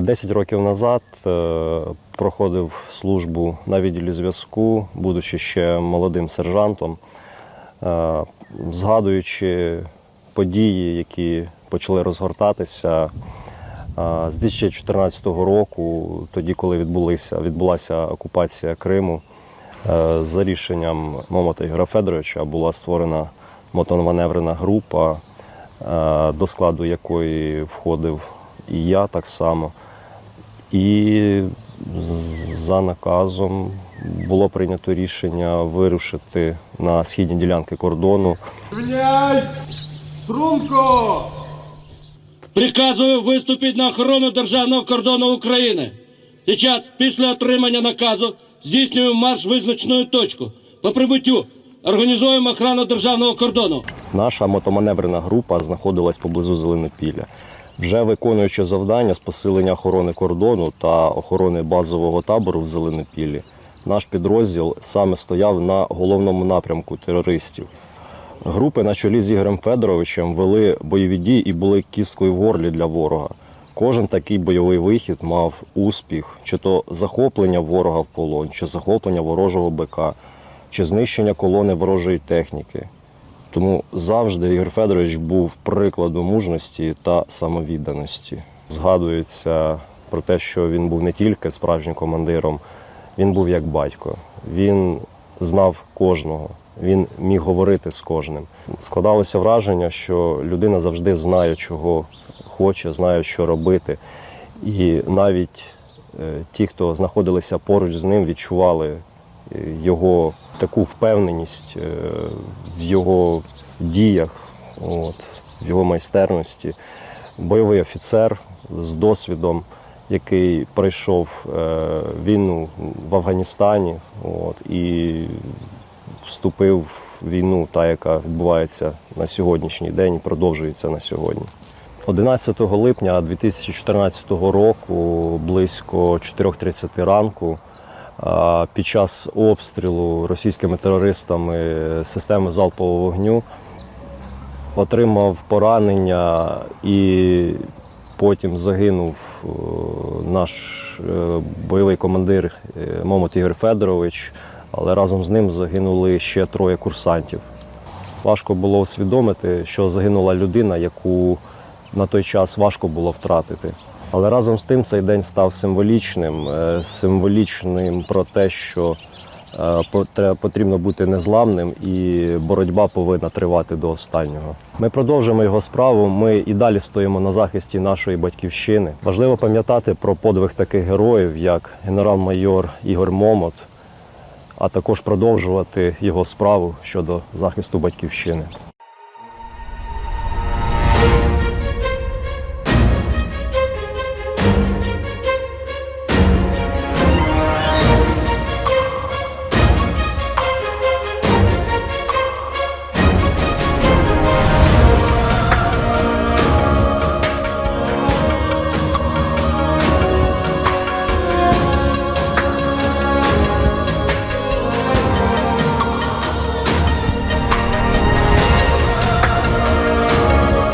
Десять років назад е, проходив службу на відділі зв'язку, будучи ще молодим сержантом, Е, згадуючи події, які почали розгортатися е, з 2014 року, тоді, коли відбулися, відбулася окупація Криму, за рішенням Момота Ігоря Федоровича була створена мотоманеврена група, до складу якої входив і я так само. І за наказом було прийнято рішення вирушити на східні ділянки кордону. Стріляй! Струнко! Приказую виступити на охорону державного кордону України. Зараз, після отримання наказу, здійснюємо марш в визначену точку. По прибуттю організуємо охорону державного кордону. Наша мотоманеврена група знаходилась поблизу Зеленопілля. Вже виконуючи завдання з посилення охорони кордону та охорони базового табору в Зеленопіллі, наш підрозділ саме стояв на головному напрямку терористів. Групи на чолі з Ігорем Федоровичем вели бойові дії і були кісткою в горлі для ворога. Кожен такий бойовий вихід мав успіх, чи то захоплення ворога в полон, чи захоплення ворожого БК, чи знищення колони ворожої техніки. Тому завжди Ігор Федорович був прикладом мужності та самовідданості. Згадується про те, що він був не тільки справжнім командиром, він був як батько. Він знав кожного, він міг говорити з кожним. Складалося враження, що людина завжди знає, чого хоче, знає, що робити. І навіть е, ті, хто знаходилися поруч з ним, відчували його таку впевненість е, в його діях, от, в його майстерності. Бойовий офіцер з досвідом, який пройшов е, війну в Афганістані от, і вступив в війну, та яка відбувається на сьогоднішній день і продовжується на сьогодні. 11 липня 2014 року, близько 4.30 ранку, під час обстрілу російськими терористами системи залпового вогню отримав поранення і потім загинув е, наш е, бойовий командир е, Момот Ігор Федорович, але разом з ним загинули ще троє курсантів. Важко було усвідомити, що загинула людина, яку на той час важко було втратити. Але разом з тим цей день став символічним, е, символічним про те, що е, потрібно бути незламним і боротьба повинна тривати до останнього. Ми продовжимо його справу. Ми і далі стоїмо на захисті нашої батьківщини. Важливо пам'ятати про подвиг таких героїв, як генерал-майор Ігор Момот, а також продовжувати його справу щодо захисту батьківщини.